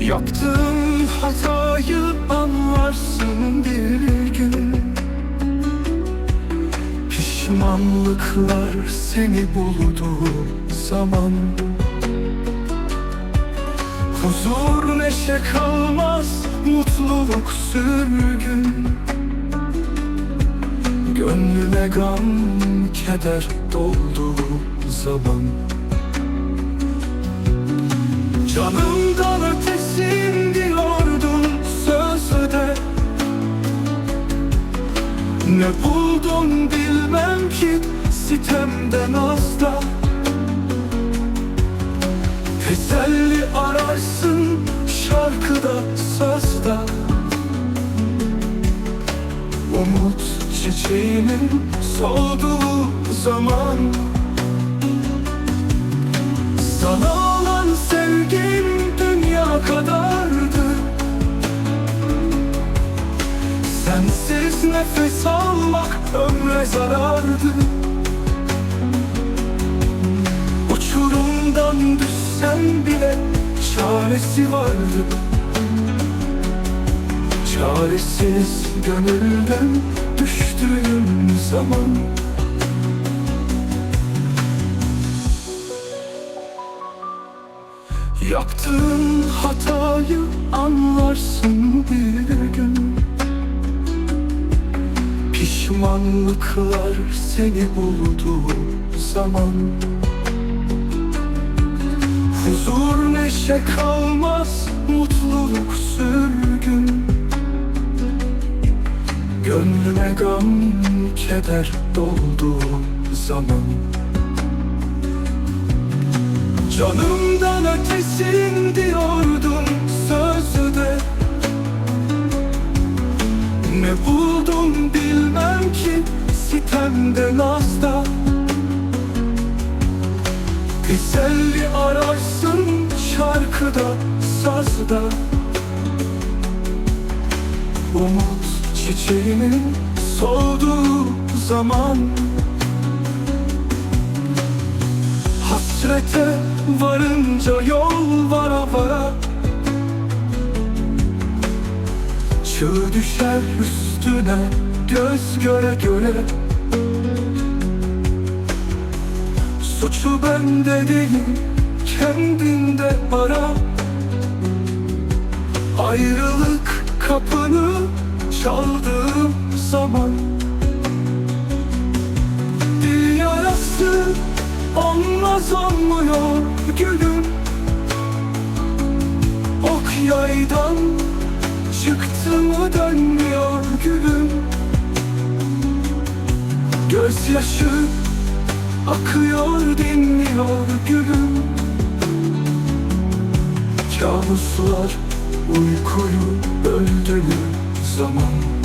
Yaptığın hatayı anlarsın bir gün. Pişmanlıklar seni bulduğu zaman. Huzur neşe kalmaz, mutluluk sürgün. Gönlüne gam, keder dolduğu zaman Canımdan ötesin diyordun sözde Ne buldun bilmem ki sitemden azda Teselli ararsın şarkıda sözde. Umut çiçeğinin solduğu zaman Sensiz nefes almak ömre zarardı Uçurumdan düşsen bile çaresi vardı Çaresiz gönülden düştüğüm zaman. Yaptığın hatayı anlarsın bir gün Pişmanlıklar seni bulduğu zaman. Huzur neşe kalmaz, mutluluk sürgün. Gönlüme gam, keder dolduğu zaman. Canımdan ötesin Ne buldum bilmem ki sitemde nazda. Teselli ararsın şarkıda, sazda. Umut çiçeğinin solduğu zaman. Hasrete varınca yol vara vara Çığ düşer üstüne göz göre göre. Suçu bende değil kendinde ara Ayrılık kapını çaldığım zaman. Bir yarası olmaz olmuyor gülüm. Ok yaydan çıktı mı dönmüyor gülüm. Gözyaşı akıyor dinmiyor gülüm. Kabuslar uykuyu öldürür zaman